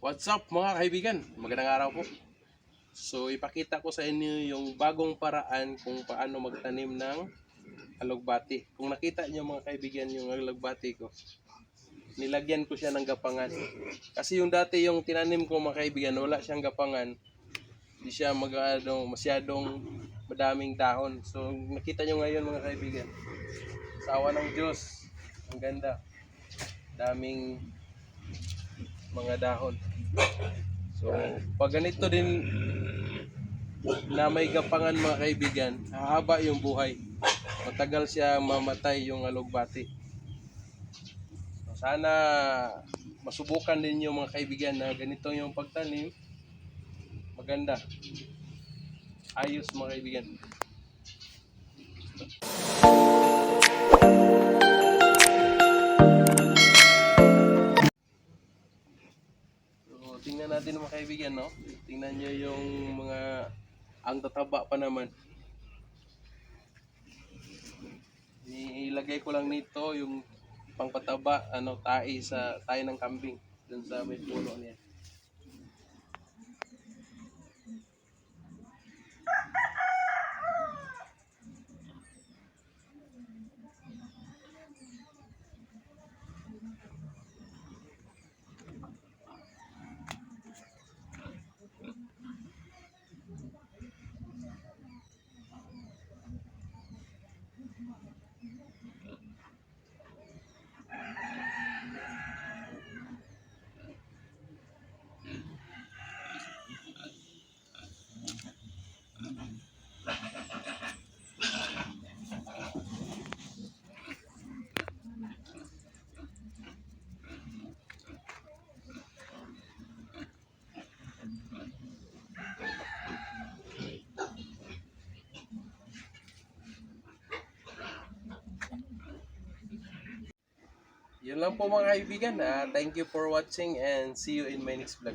What's up mga kaibigan? Magandang araw po. So ipakita ko sa inyo yung bagong paraan kung paano magtanim ng alugbati. Kung nakita niyo mga kaibigan yung alugbati ko, nilagyan ko siya ng gapangan. Kasi yung dati yung tinanim ko mga kaibigan, wala siyang gapangan. Hindi siya mag, ano, masyadong madaming dahon. So nakita niyo ngayon mga kaibigan, sa awa ng Diyos, ang ganda. Daming mga dahon. So, pag ganito din na may gapangan mga kaibigan, hahaba yung buhay. Matagal siya mamatay yung alugbati. So, sana masubukan din yung mga kaibigan na ganito yung pagtanim. Maganda. Ayos mga kaibigan. Tingnan natin mga kaibigan, no? Tingnan nyo yung mga, ang tataba pa naman. Ilagay ko lang nito yung pangpataba, ano, tae sa, tae ng kambing. Dun sa may puno niya. Yun lang po mga kaibigan. Ah, thank you for watching and see you in my next vlog.